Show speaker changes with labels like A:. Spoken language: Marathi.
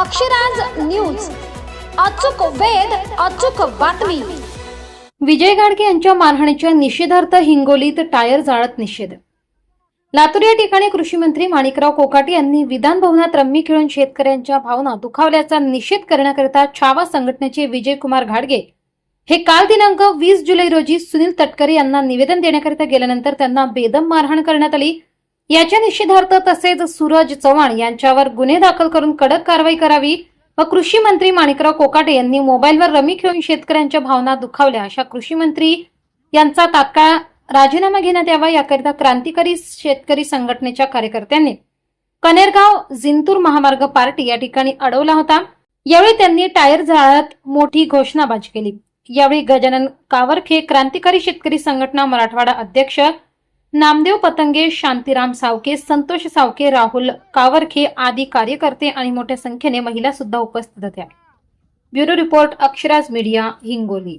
A: अक्षराज न्यूज. अचूक वेद अचूक बातमी.
B: विजय गाडगे यांच्या मारहाणीच्या निषेधार्थ हिंगोलीत टायर जाळत निषेध. लातूर या ठिकाणी कृषी मंत्री माणिकराव कोकाटे यांनी विधान भवनात रम्मी खेळून शेतकऱ्यांच्या भावना दुखावल्याचा निषेध करण्याकरिता छावा संघटनेचे विजयकुमार घाडगे हे काल दिनांक वीस जुलै रोजी सुनील तटकरे यांना निवेदन देण्याकरिता गेल्यानंतर त्यांना बेदम मारहाण करण्यात आली. याच्या निषेधार्थ तसेच सूरज चव्हाण यांच्यावर गुन्हे दाखल करून कडक कारवाई करावी व कृषी मंत्री माणिकराव कोकाटे यांनी मोबाईलवर रमी खेळून शेतकऱ्यांच्या भावना दुखावल्या अशा कृषी मंत्री यांचा तात्काळ राजीनामा घेण्यात यावा याकरिता क्रांतिकारी शेतकरी संघटनेच्या कार्यकर्त्यांनी कनेरगाव जिंतूर महामार्ग पार्टी या ठिकाणी अडवला होता. यावेळी त्यांनी टायर जाळत मोठी घोषणाबाजी केली. यावेळी गजानन कावरखे क्रांतिकारी शेतकरी संघटना मराठवाडा अध्यक्ष नामदेव पतंगे शांतीराम सावके संतोष सावके राहुल कावरखे आदी कार्यकर्ते आणि मोठ्या संख्येने महिला सुद्धा उपस्थित होत्या. Bureau report Aksharaj media Hingoli.